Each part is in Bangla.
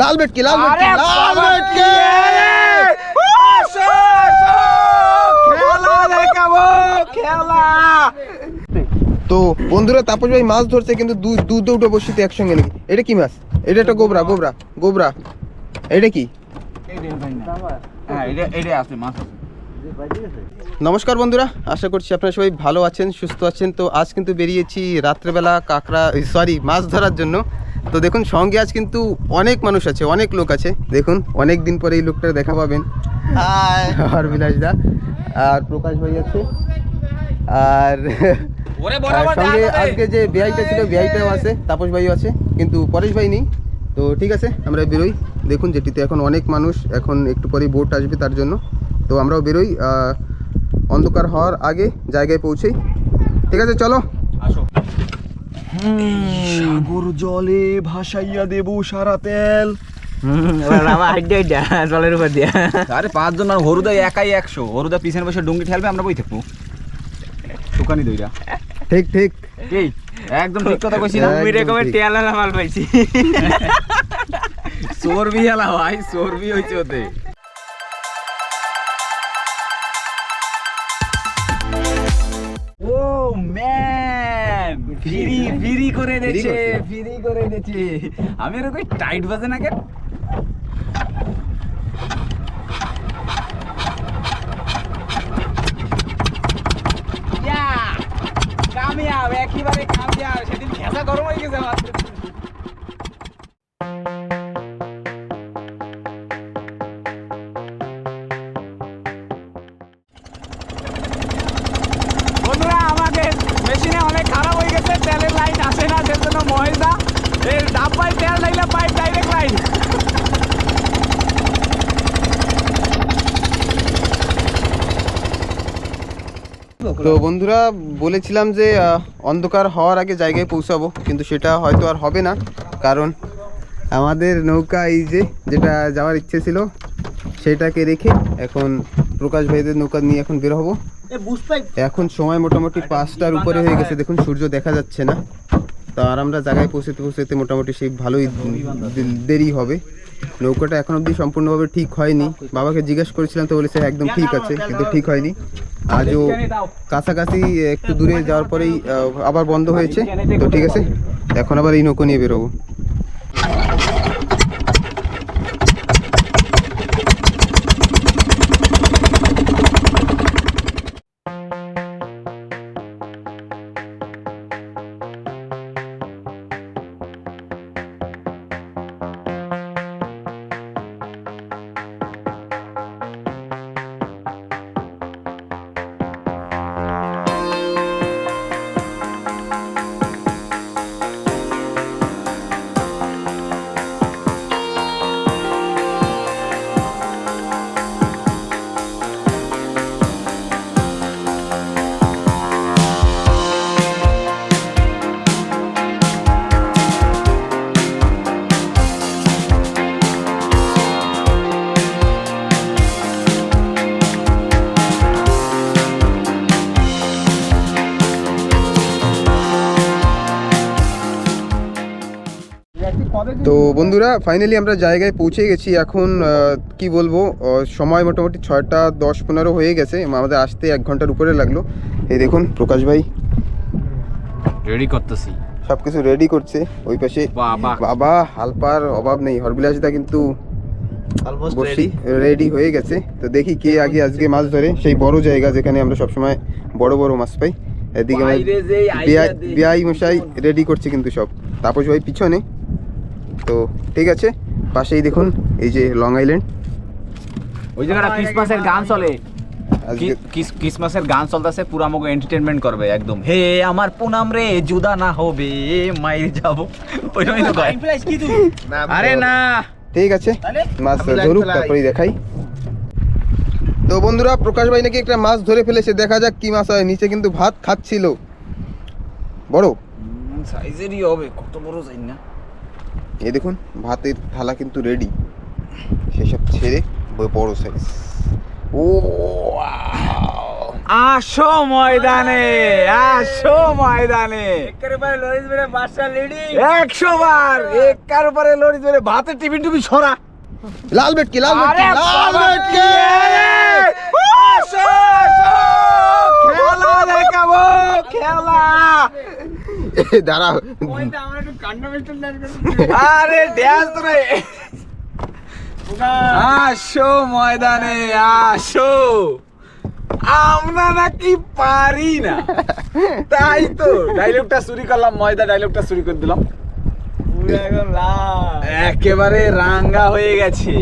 লাল বেটকি লাল বেটকি লাল বেটকি খেলা দেখাবো খেলা! তো বন্ধুরা তাপস ভাই মাছ ধরছে কিন্তু দু দু দুটো বসিতে একসঙ্গে নাকি? এটা কি মাছ? এটা একটা গোবরা গোবরা গোবরা। এটা কি? হ্যাঁ এটা এটা আছে মাছ আছে। নমস্কার বন্ধুরা আশা করছি আপনারা সবাই ভালো আছেন সুস্থ আছেন। তো আজ কিন্তু বেরিয়েছি রাত্রেবেলা কাঁকড়া সরি মাছ ধরার জন্য। তো দেখুন সঙ্গে আজ কিন্তু অনেক মানুষ আছে অনেক লোক আছে। দেখুন অনেক দিন পরে এই লোকটা দেখা পাবেন। আর বিলাস দা আর প্রকাশ ভাই আছে। আর আর সঙ্গে আজকে যে বিআইটা ছিল বিআইটাও আছে তাপস ভাইও আছে কিন্তু পরেশ ভাই নেই। তো ঠিক আছে আমরা বেরোই। দেখুন যেটিতে এখন অনেক মানুষ এখন একটু পরেই বোট আসবে তার জন্য। তো আমরাও বেরোই অন্ধকার হওয়ার আগে জায়গায় পৌঁছেই। ঠিক আছে চলো। আসো। সাগর জলে ভাসাইয়া দেবো সারা তেল। জলের উপর দিয়া। আরে পাঁচজন আর হরুদা একাই একশো। হরুদা পিছনে বসে ডুঙ্গি ঠেলবে আমরা বই থাকব। দোকানি দইরা। ঠিক ঠিক। কি একদম ঠিক কথা কইছি না একদম রকমের। টেয়ালা মাল পাইছি। চর্বি হেলা ভাই চর্বি হইছে ওতে। ফ্রি ফ্রি করে দিয়েছে? ফ্রি করে দিয়েছে আমি এরকম টাইট বাজে না কেন? কামিয়াব একেবারে কামিয়াব। সেদিন ঘেঁষা গরম হয়ে গেছে আমার। এই ডাব্বায় তেল লাইলে পাইপ ডাইরেক্ট লাইন তো বন্ধুরা বলেছিলাম যে অন্ধকার হওয়ার আগে জায়গায় পৌঁছাবো কিন্তু সেটা হয়তো আর হবে না কারণ আমাদের নৌকা এই যে যেটা যাওয়ার ইচ্ছে ছিল সেটাকে রেখে এখন প্রকাশ ভাইদের নৌকা নিয়ে এখন বের হব। এখন সময় মোটামুটি পাঁচটার উপরে হয়ে গেছে দেখুন সূর্য দেখা যাচ্ছে না। তো আর আমরা জায়গায় পৌঁছতে পৌঁছতে মোটামুটি সেই ভালোই দেরি হবে। নৌকাটা এখন অবধি সম্পূর্ণভাবে ঠিক হয়নি। বাবাকে জিজ্ঞেস করেছিলাম, তো বলেছে একদম ঠিক আছে, কিন্তু ঠিক হয়নি। আজও কাছাকাছি একটু দূরে যাওয়ার পরেই আবার বন্ধ হয়েছে। তো ঠিক আছে, এখন আবার এই নৌকো নিয়ে বেরোবো। বন্ধুরা ফাইনালি আমরা জায়গায় পৌঁছে গেছি। এখন কি বলব সময় মোটামুটি ছয়টা দশ পনেরো হয়ে গেছে। আমাদের আসতে এক ঘণ্টার উপরে লাগল। এই দেখুন প্রকাশ ভাই। রেডি করতেছি। সব কিছু রেডি করছে। ওই পাশে বাবা। বাবা হালপার অভাব নেই। হরবিলাসদা কিন্তু বসি রেডি হয়ে গেছে। তো দেখি কে আগে আজকে মাছ ধরে। সেই বড় জায়গা যেখানে আমরা সবসময় বড় বড় মাছ পাই। এদিকে মশাই রেডি করছে কিন্তু সব। তাপস ভাই পিছনে। তো ঠিক আছে পাশেই দেখুন এই যে লং আইল্যান্ড ওই জায়গাটা ক্রিসমাসের গান চলে। ক্রিসমাসের গান চলতেছে পুরো আমাকে এন্টারটেনমেন্ট করবে একদম। হে আমার পুনাম রে জুদা না হবে মাইর যাব। ওই রকমই তো আরে না। ঠিক আছে মাছ ধরুক তারপরেই দেখাই। তো বন্ধুরা প্রকাশ ভাই নাকি একটা মাছ ধরে ফেলেছে দেখা যাক কি মাছ হয়। নিচে কিন্তু ভাত খাচ্ছিল। বড়। সাইজেরই হবে কত বড় যাই না? এই দেখুন ভাতের থালা কিন্তু রেডি সেসব ছেড়ে ব- বড় সাইজ ও আসো ময়দানে আসো ময়দানে। একশো বার একার পরে লড়ি ধরে ভাতের টিফিন টুবি সরা লাল বেটকি লাল বেটকি লাল বেটকি আসো, আসো, খেলা দেখাবো খেলা! দাঁড়াও। আরে ড্যান্স রে। আসো ময়দানে আসো। আমরা নাকি পারি না। তাই তো ডায়লগটা চুরি করলাম ময়দা ডায়লগটা চুরি করে দিলাম। একেবারে রাঙ্গা হয়ে গেছে।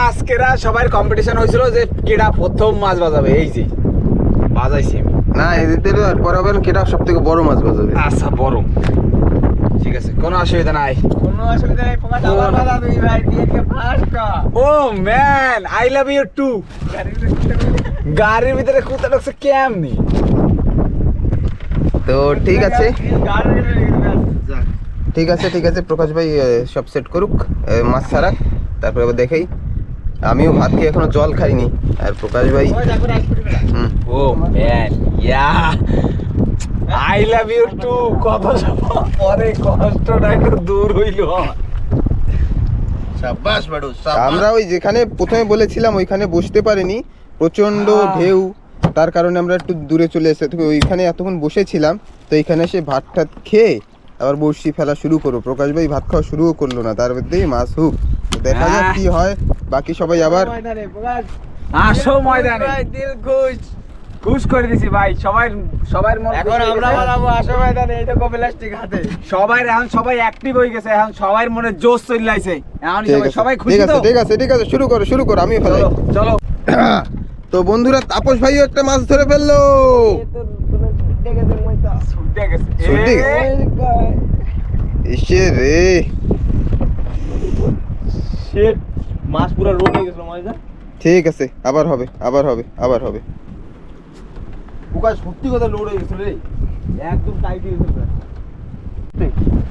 আজকেরা সবার কম্পিটিশন হয়েছিল যে কেডা প্রথম মাছ বাজাবে এই যে। বাজাইছি। আমি। না এদের পরে হবে কেটা সব থেকে বড় মাছ বাজাবে। আচ্ছা বড়। ঠিক আছে কোনো অসুবিধা নাই। ও man I love you too গাড়ির ভিতরে কুত্তা ঢুকছে। কেমনি? তো ঠিক আছে। ঠিক আছে ঠিক আছে প্রকাশ ভাই সব সেট করুক মাছ ছাড়া। তারপরে আবার দেখাই। আমিও ভাত খেয়ে এখনও জল খাইনি। আর প্রকাশ ভাই হুম, ও man yeah I love you too কত পরে কষ্টটা একটু দূর হইল। আমরা ওই যেখানে প্রথমে বলেছিলাম ওইখানে বসতে পারিনি। প্রচণ্ড। ঢেউ তার কারণে আমরা একটু দূরে চলে এসে তো ওইখানে এতক্ষণ বসেছিলাম তো এইখানে এসে ভাত টাত খেয়ে আবার বড়শি ফেলা শুরু করব। প্রকাশ ভাই ভাত খাওয়া শুরুও করল না তার মধ্যেই মাছ হুক দেখা যাক হ্যাঁ। কি হয়। বাকি সবাই আবার আসো ময়দানে। দিল খুশ খুশ করে দিছি ভাই সবাই সবার মন এখন আমরা। বানাবো আসো ময়দানে এইটা কপিলাস্টিক হাতে। সবাই এখন সবাই অ্যাক্টিভ হয়ে গেছে এখন সবার মনে জোশ চলে আইছে এখন সবাই খুশি আছে তো? ঠিক আছে ঠিক আছে শুরু করো শুরু করো আমি ফেলাই। চলো চলো। তো বন্ধুরা তাপস ভাইও একটা মাছ ধরে ফেলল। রে। শিট মাছ পুরো রোড হয়ে গেছিল মজা ঠিক আছে আবার হবে আবার হবে আবার হবে। পোকা সত্যি কথা লোড হয়ে গেছিল রে। একদম টাইট হয়ে গেছিল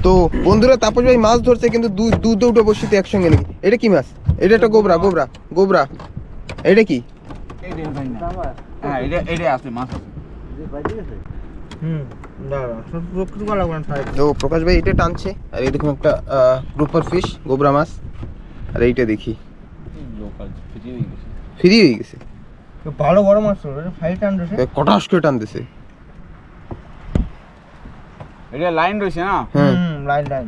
তো বন্ধুরা তাপস ভাই মাছ ধরছে কিন্তু দু দু দুটো বসিতে একসঙ্গে নাকি? এটা কি মাছ? এটা একটা গোবরা গোবরা গোবরা। এটা কি? হ্যাঁ তো প্রকাশ ভাই এটা টানছে। আর এরকম একটা গ্রুপার ফিশ গোবরা মাছ। আর এইটা দেখি। ফ্রি হয়ে গেছে। ভালো বড় মাছ ফাইভ হান্ড্রেড এ কটাস করে টানতেছে? এটা লাইন রয়েছে না? হ্যাঁ। হুম লাইন লাইন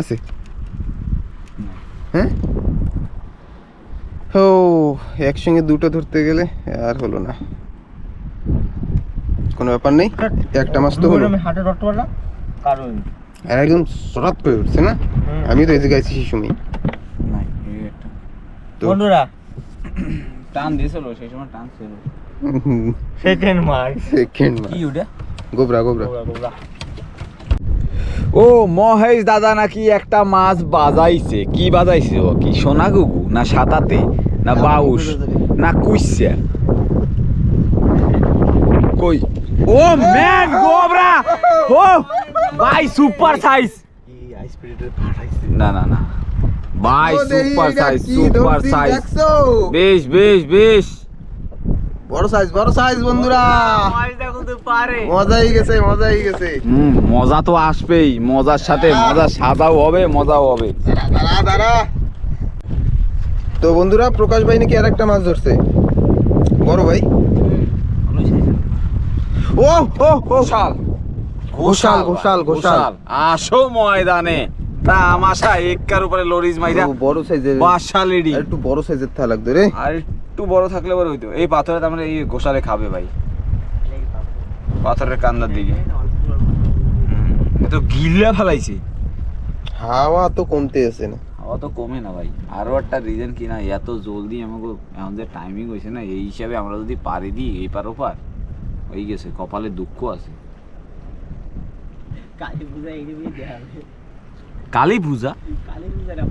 আছে। হ্যাঁ? ও একসঙ্গে দুটো ধরতে গেলে আর হলো না। কোনো ব্যাপার নেই। একটা মাছ তো হলো। আমি হাটে ধরতে পারলাম কারণ আর একদম সরাত করে উঠছে না? আমি তো এসে গেছি সেই সময়। বন্ধুরা। টান দিয়েছিল সেই সময় টান ছিল। সেকেন্ড সেকেন্ড কি ওটা? গোবরা গোবরা। ও মহেশ দাদা নাকি একটা মাছ বাজাইছে। কি বাজাইছে ও? কি সোনা গুগু না সাতাতে না বাউস না কুইসা কই? ও ম্যান গোবরা! ও! ভাই সুপার সাইজ না না না। ভাই সুপার সাইজ সুপার সাইজ বেশ বেশ বেশ। বড় সাইজ বড় সাইজ বন্ধুরা। মজাই গেছে মজাই গেছে। হুম মজা তো আসবেই। মজার সাথে মজা সাদাও হবে মজাও হবে। দাঁড়া দাঁড়া তো বন্ধুরা প্রকাশ ভাই নাকি আর একটা মাছ ধরছে। বড় ভাই। ও ও ও। ঘোষাল ঘোষাল ঘোষাল ঘোষাল। আসো ময়দানে। তা আমাশা একার উপরে লরিজ মাইরা। বড় সাইজের বাসালেডি একটু বড় সাইজের থা লাগতো রে। আর একটু বড় থাকলে বড় হইতো। এই পাথরে মানে এই খাবে ভাই। পাথরের কান্দার দিকে। হুম, তো গিল্লা ফেলাইছে। হাওয়া তো কমতে আসে না। হাওয়া তো কমে না ভাই। আরও একটা রিজন কি না এত জলদি আমাকে এখন যে টাইমিং হয়েছে না এই হিসাবে আমরা যদি পারি দিই এই পার ওপার হয়ে গেছে। কপালে দুঃখ আছে। কালী পূজা এই দিবি দেখাবে কালী পূজা কালী পূজা। না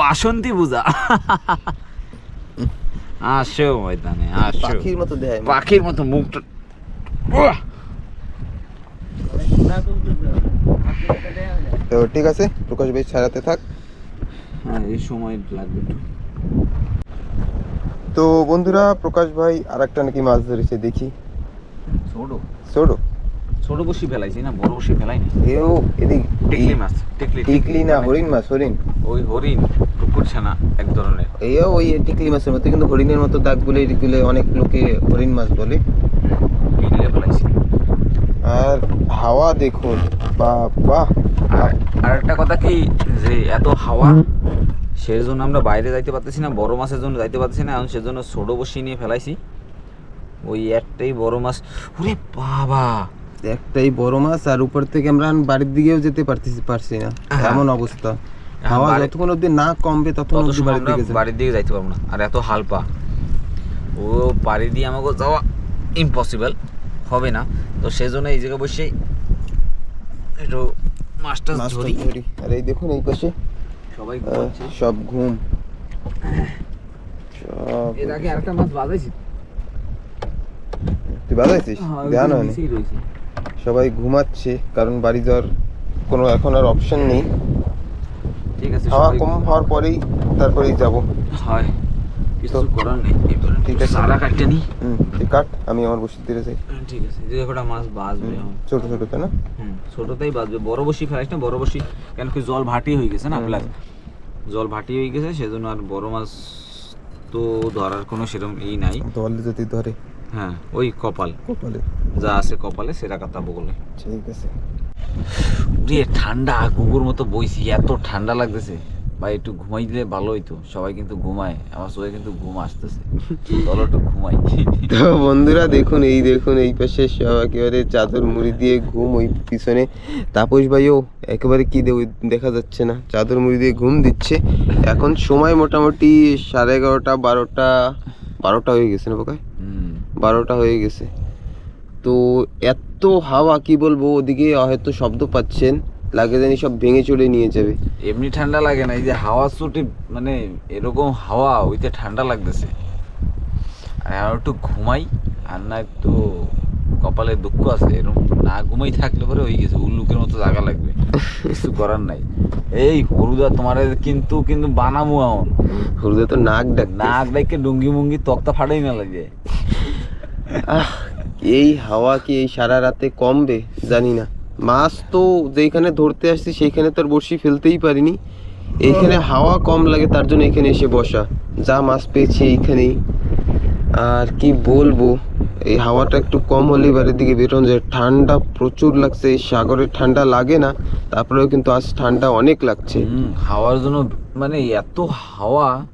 বাসন্তী পূজা? আসো ময়দানে আসো। পাখির মতো দেয় পাখির মতো মুখটা তো ঠিক আছে প্রকাশ ভাই ছাড়াতে থাক। হ্যাঁ এই সময় লাগবে তো বন্ধুরা প্রকাশ ভাই আর একটা নাকি মাছ ধরেছে দেখি। ছোট। ছোট? ছোট বসি ফেলাইছি না বড় বসি ফেলাইনি এও এদিক টিকলি মাছ টিকলি টিকলি না হরিণ মাছ হরিণ। ওই হরিণ পুকুর ছানা এক ধরনের। এও ওই টিকলি মাছের মতো কিন্তু হরিণের মতো দাগগুলো এগুলো অনেক লোকে হরিণ মাছ বলে। কিনলে ফেলাইছি। আর হাওয়া দেখুন আর আর একটা কথা কি যে এত হাওয়া সেই জন্য আমরা বাইরে যাইতে পারতেছি না বড় মাছের জন্য যাইতে পারতেছি না এখন সেজন্য ছোট বসি নিয়ে ফেলাইছি। ওই একটাই বড় মাছ। ওরে বাবা! একটাই বড় মাছ আর উপর থেকে আমরা বাড়ির দিকেও যেতে পারতেছি পারছি না। হ্যাঁ। এমন অবস্থা। হাওয়া যতক্ষণ অব্দি না কমবে ততক্ষণ তত অব্দি বাড়ির দিকে। বাড়ির দিকে যাইতে পারব না। আর এত হালপা। ও বাড়ি দিয়ে আমাকে যাওয়া ইম্পসিবল হবে না। তো সেই জন্য এই জায়গায় বসে একটু মাছটা ধরি। আর এই দেখুন এই পাশে সবাই সব ঘুম। এর আগে আরেকটা মাছ বাজাইছি। তুই বাজাইছিস? ধ্যান হয়নি। সবাই ঘুমাচ্ছে কারণ বাড়ি যাওয়ার কোনো এখন আর অপশন নেই। ঠিক আছে হাওয়া কম হওয়ার পরেই তারপরেই যাব। হয় কিছু করার নেই ঠিক আছে। সারা কাটতে নি? কাট আমি আমার বসে যাই। ঠিক আছে। যে কটা মাছ বাজবে। এখন ছোট ছোট তো না? হুম বাজবে। বড় বসি না বড় বসি কেন কি জল ভাটি হয়ে গেছে না। প্লাস জল ভাটি হয়ে গেছে সেজন্য আর বড় মাছ তো ধরার কোনো সেরকম ই নাই। দলে যদি ধরে। হ্যাঁ ওই কপাল। কপালে। যা আছে কপালে সেটা কথা বলে ঠিক আছে। রে ঠান্ডা কুকুর মতো বইছি এত ঠান্ডা লাগতেছে। ভাই একটু ঘুমাই দিলে ভালো হইতো। সবাই কিন্তু ঘুমায় আমার চোখে কিন্তু ঘুম আসতেছে। চলো একটু ঘুমাই। তো বন্ধুরা দেখুন এই দেখুন এই পাশে সব একেবারে চাদর মুড়ি দিয়ে ঘুম ওই পিছনে। তাপস ভাইও একেবারে কি দেব দেখা যাচ্ছে না। চাদর মুড়ি দিয়ে ঘুম দিচ্ছে। এখন সময় মোটামুটি সাড়ে এগারোটা বারোটা বারোটা হয়ে গেছে না বোকায়? হুম। বারোটা হয়ে গেছে। তো এত হাওয়া কি বলব ওদিকে হয়তো শব্দ পাচ্ছেন লাগে জানি সব ভেঙে চলে নিয়ে যাবে। এমনি ঠান্ডা লাগে না এই যে হাওয়া চুটি মানে এরকম হাওয়া ওইতে ঠান্ডা লাগতেছে। আর আর একটু ঘুমাই আর না একটু কপালে দুঃখ আছে এরকম না ঘুমাই থাকলে পরে হয়ে গেছে উল্লুকের মতো জায়গা লাগবে কিছু করার নাই। এই হরুদা তোমার কিন্তু কিন্তু বানামু এখন হরুদে তো নাক ডাক নাক ডাইকে ডুঙ্গি মুঙ্গি তক্তা ফাটাই না লাগে। আহ, এই হাওয়া কি এই সারা রাতে কমবে? জানি না। মাছ তো যেখানে ধরতে আসছি, সেইখানে তো আর বড়শি ফেলতেই পারিনি। এইখানে হাওয়া কম লাগে, তার জন্য এখানে এসে বসা। যা মাছ পেয়েছি এইখানেই। আর কি বলব, এই হাওয়াটা একটু কম হলেই বাড়ির দিকে বেরোনো যায়। ঠান্ডা প্রচুর লাগছে, এই সাগরের ঠান্ডা লাগে না, তারপরেও কিন্তু আজ ঠান্ডা অনেক লাগছে। হাওয়ার জন্য মানে এত হাওয়া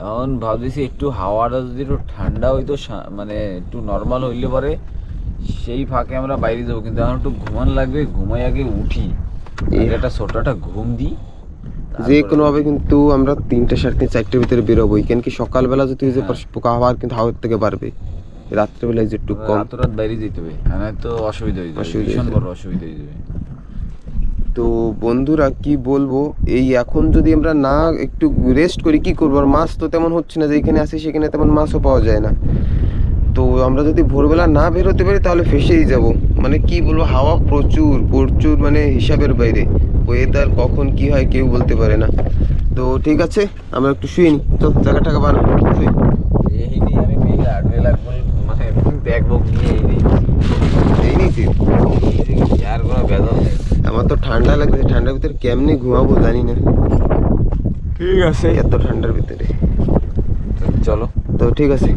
এখন ভাবতেছি একটু হাওয়াটা যদি একটু ঠান্ডা হইতো মানে একটু নর্মাল হইলে পরে সেই ফাঁকে আমরা বাইরে যাব। কিন্তু এখন একটু ঘুমান লাগবে ঘুমাই আগে উঠি। একটা ছোট একটা ঘুম দিই। যে কোনো ভাবে কিন্তু আমরা তিনটে সাড়ে তিন চারটের ভিতরে বেরোবো। কেন কি সকালবেলা যদি যে হ্যাঁ। পোকা হাওয়ার কিন্তু হাওয়ার থেকে বাড়বে। রাত্রেবেলায় যে একটু কম। রাত রাত বাইরে যেতে হবে। আর তো অসুবিধা হয়ে যাবে। অসুবিধা ভীষণ বড় অসুবিধা হয়ে যাবে। তো বন্ধুরা, কি বলব? এই এখন যদি আমরা না একটু রেস্ট করি, কি করব? আর মাছ তো তেমন হচ্ছে না যেখানে আসি, সেখানে তেমন মাছও পাওয়া যায় না। তো আমরা যদি ভোরবেলা না বেরোতে পারি, তাহলে ফেসেই যাব। মানে কি বলব, হাওয়া প্রচুর প্রচুর মানে হিসাবের বাইরে। ওয়েদার কখন কি হয় কেউ বলতে পারে না। তো ঠিক আছে, আমরা একটু শুয়ে নিই তো টাকা বানা শুই নিয়ে আমি মেঘে আটবে লাগবো মানে ব্যাগ বুক নিয়ে এই নিয়েছি আর কোনো বেদল নেই। আমার তো ঠান্ডা লাগছে ঠান্ডার ভিতরে কেমনে ঘুমাবো জানি না। ঠিক আছে। এত ঠান্ডার ভিতরে। চলো। তো ঠিক আছে।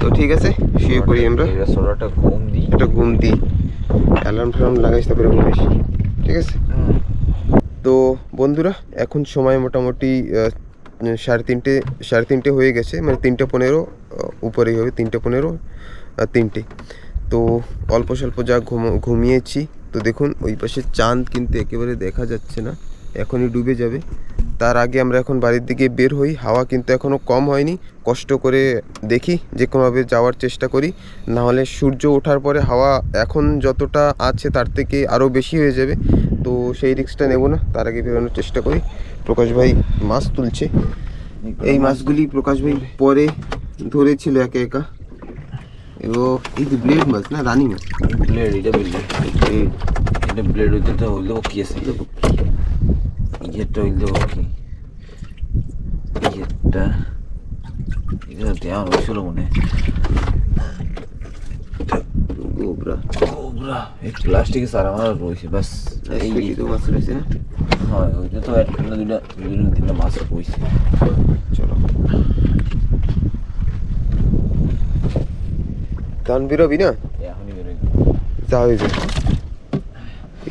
তো ঠিক আছে শুয়ে পড়ি আমরা ছোটটা ঘুম দিই। একটা ঘুম দিই। অ্যালার্ম ফ্যালার্ম লাগাইস তারপরে ঘুমাইস ঠিক আছে? তো বন্ধুরা এখন সময় মোটামুটি সাড়ে তিনটে সাড়ে তিনটে হয়ে গেছে। মানে তিনটে পনেরো উপরেই হবে তিনটে পনেরো। তিনটে। তো অল্প স্বল্প যা ঘুম, ঘুমিয়েছি, তো দেখুন ওই পাশে চাঁদ কিন্তু একেবারে দেখা যাচ্ছে না, এখনই ডুবে যাবে। তার আগে আমরা এখন বাড়ির দিকে বের হই, হাওয়া কিন্তু এখনও কম হয়নি, কষ্ট করে দেখি যে কোনোভাবে যাওয়ার চেষ্টা করি, না হলে সূর্য ওঠার পরে হাওয়া এখন যতটা আছে তার থেকে আরও বেশি হয়ে যাবে, তো সেই রিস্কটা নেব না, তার আগে বেরোনোর চেষ্টা করি। প্রকাশ ভাই মাছ তুলছে। এই মাছগুলি প্রকাশ ভাই পরে ধরেছিল একা একা। ও এই যে ব্লেড মাছ না রানী মাছ ব্লেড এটা ব্লেড এই এটা ব্লেড হইতে তো হইল কি আছে ইয়েটা হইল কি এটা এটা দেওয়া হয়েছিল মনে হয়। গোবরা ওগুলা এই প্লাস্টিকের সারা আমার রয়েছে বাস এই এই তো মাছ রয়েছে না হয় ওইটা তো একটা না দুইটা দুইটা তিনটা মাছ রয়েছে চলো গান বেরোবি না? বেরোয় যা হয়েছে।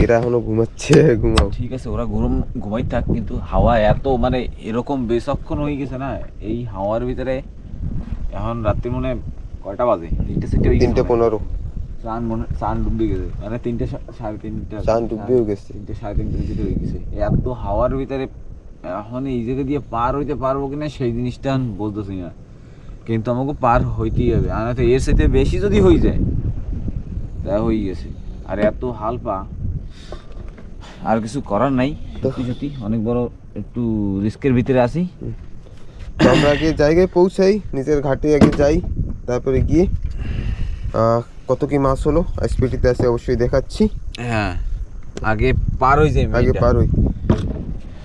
এরা এখনও ঘুমাচ্ছে ঘুমাও। ঠিক আছে ওরা গরম ঘুমাই থাক কিন্তু হাওয়া এত মানে এরকম বেসক্ষণ হয়ে গেছে না এই হাওয়ার ভিতরে এখন রাত্রি মনে কয়টা বাজে? তিনটে হয়ে তিনটে পনেরো। চান মনে চান ডুবে গেছে মানে তিনটে সাড়ে তিনটা চাঁদ ডুবেও গেছে। তিনটে সাড়ে তিনটে দিকে হয়ে গেছে। এত হাওয়ার ভিতরে এখন এই জায়গা দিয়ে পার হইতে পারব কিনা সেই জিনিসটা আমি বলতেছি না। কিন্তু আমাকে পার হইতেই হবে। আর নয়তো এর সাথে বেশি যদি হয়ে যায় তা হয়ে গেছে। আর এত হাল পা আর কিছু করার নাই। সত্যি সত্যি অনেক বড় একটু রিস্কের ভিতরে আসি আমরা আগে জায়গায় পৌঁছাই নিজের ঘাটে আগে যাই তারপরে গিয়ে কত কি মাছ হলো এসপিটিতে আছে অবশ্যই দেখাচ্ছি। হ্যাঁ আগে পার হয়ে যাই আগে পার হই।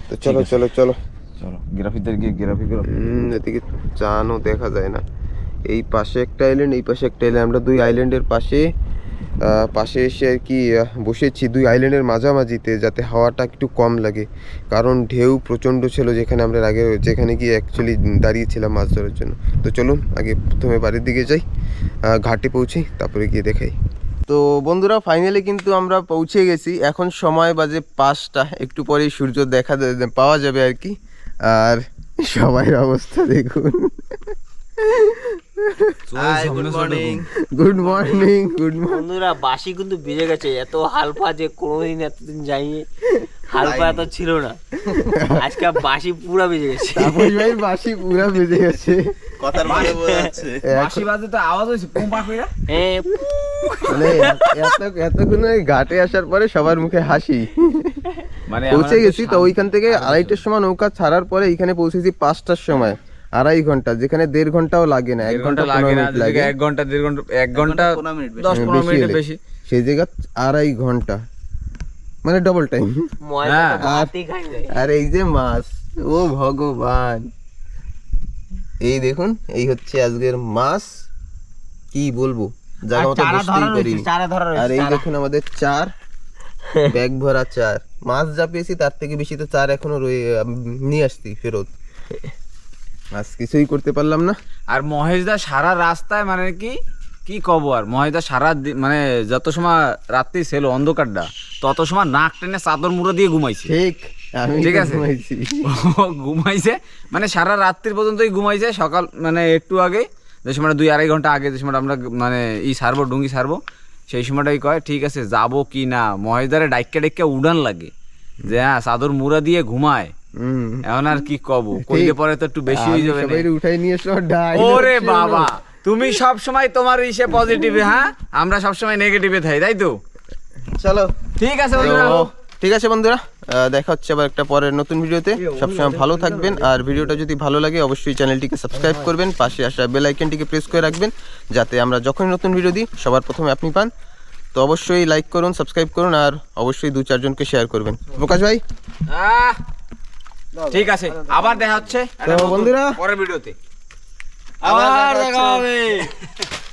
তো চলো চলো চলো। চলো, গ্রাফিকদের গিয়ে গ্রাফি করো। এদিকে চানও দেখা যায় না। এই পাশে একটা আইল্যান্ড এই পাশে একটা আইল্যান্ড আমরা দুই আইল্যান্ডের পাশে পাশে এসে আর কি বসেছি দুই আইল্যান্ডের মাঝামাঝিতে যাতে হাওয়াটা একটু কম লাগে। কারণ ঢেউ প্রচণ্ড ছিল যেখানে আমরা আগে, যেখানে গিয়ে অ্যাকচুয়ালি দাঁড়িয়েছিলাম মাছ ধরার জন্য। তো চলুন, আগে প্রথমে বাড়ির দিকে যাই ঘাটে পৌঁছি, তারপরে গিয়ে দেখাই। তো বন্ধুরা ফাইনালি কিন্তু আমরা পৌঁছে গেছি। এখন সময় বাজে পাঁচটা। একটু পরেই সূর্য দেখা পাওয়া যাবে আর কি। আর সবাই অবস্থা দেখুন। Good morning good morning good morning বন্ধুরা বাসি কিন্তু বেজে গেছে এত হালপা যে কোনোদিন এতদিন যাইনি। হালপা এত ছিল না। আজকে বাসি পুরা বেজে গেছে। তাপস ভাই বাসি পুরা বেজে গেছে। কথার মানে বোঝা যাচ্ছে। বাঁশি বাজে তো আওয়াজ হয়েছে পুম্পা কইরা হ্যাঁ মানে এত এতক্ষণ ঘাটে আসার পরে সবার মুখে হাসি। মানে পৌঁছে গেছি তো ওইখান থেকে আড়াইটার সময় নৌকা ছাড়ার পরে এখানে পৌঁছেছি পাঁচটার সময় আড়াই ঘণ্টা যেখানে দেড় ঘন্টাও লাগে না এক ঘণ্টা লাগে না লাগে। এক ঘণ্টা দেড় ঘণ্টা এক ঘণ্টা মিনিট। দশ পনেরো হলে। বেশি। সেই জায়গা আড়াই ঘণ্টা মানে ডবল টাইম হ্যাঁ। নাই আর এই যে মাছ ও ভগবান। এই দেখুন এই হচ্ছে আজকের মাছ। কি বলব? জায়গা মতো বুঝতেই ধরা আর এই দেখুন আমাদের চার ব্যাগ ভরা চার। মাছ যা পেয়েছি তার থেকে বেশি তো চার এখনও রয়ে নিয়ে আসছি ফেরত। আজ কিছুই করতে পারলাম না। আর মহেশদা সারা রাস্তায় মানে কি কি কব আর? মহেশদা সারা মানে যত সময় রাত্রি ছিল অন্ধকারটা তত সময় নাক টেনে চাদর মুড়ো দিয়ে ঘুমাইছে। ঠিক ঠিক আছে। ঘুমাইছি। মানে সারা রাত্রির পর্যন্তই ঘুমাইছে সকাল মানে একটু আগে যে সময়টা দুই আড়াই ঘণ্টা আগে যে সময়টা আমরা মানে ই সারবো ডুঙ্গি সারবো সেই সময়টাই কয় ঠিক আছে যাব কি না? মহেশদারে ডাইকে ডাইকে উড়ান লাগে। যে হ্যাঁ চাদর মুড়া দিয়ে ঘুমায়। এখন আর কি কব? কইলে পরে তো একটু বেশি হয়ে যাবে উঠাই নিয়ে ওরে বাবা তুমি সব সময় তোমার ইসে পজিটিভে হ্যাঁ? আমরা সব সময় নেগেটিভে থাই তাই তো? চলো। ঠিক আছে বন্ধুরা। ঠিক আছে বন্ধুরা দেখা হচ্ছে আবার একটা পরের নতুন ভিডিওতে। সবসময় ভালো থাকবেন আর ভিডিওটা যদি ভালো লাগে অবশ্যই চ্যানেলটিকে সাবস্ক্রাইব করবেন পাশে আসা বেল আইকনটিকে প্রেস করে রাখবেন যাতে আমরা যখনই নতুন ভিডিও দিই সবার প্রথমে আপনি পান। তো অবশ্যই লাইক করুন সাবস্ক্রাইব করুন আর অবশ্যই দু চারজনকে শেয়ার করবেন। প্রকাশ ভাই? ঠিক আছে আবার দেখা হচ্ছে বন্ধুরা, পরের ভিডিওতে। আবার দেখা হবে।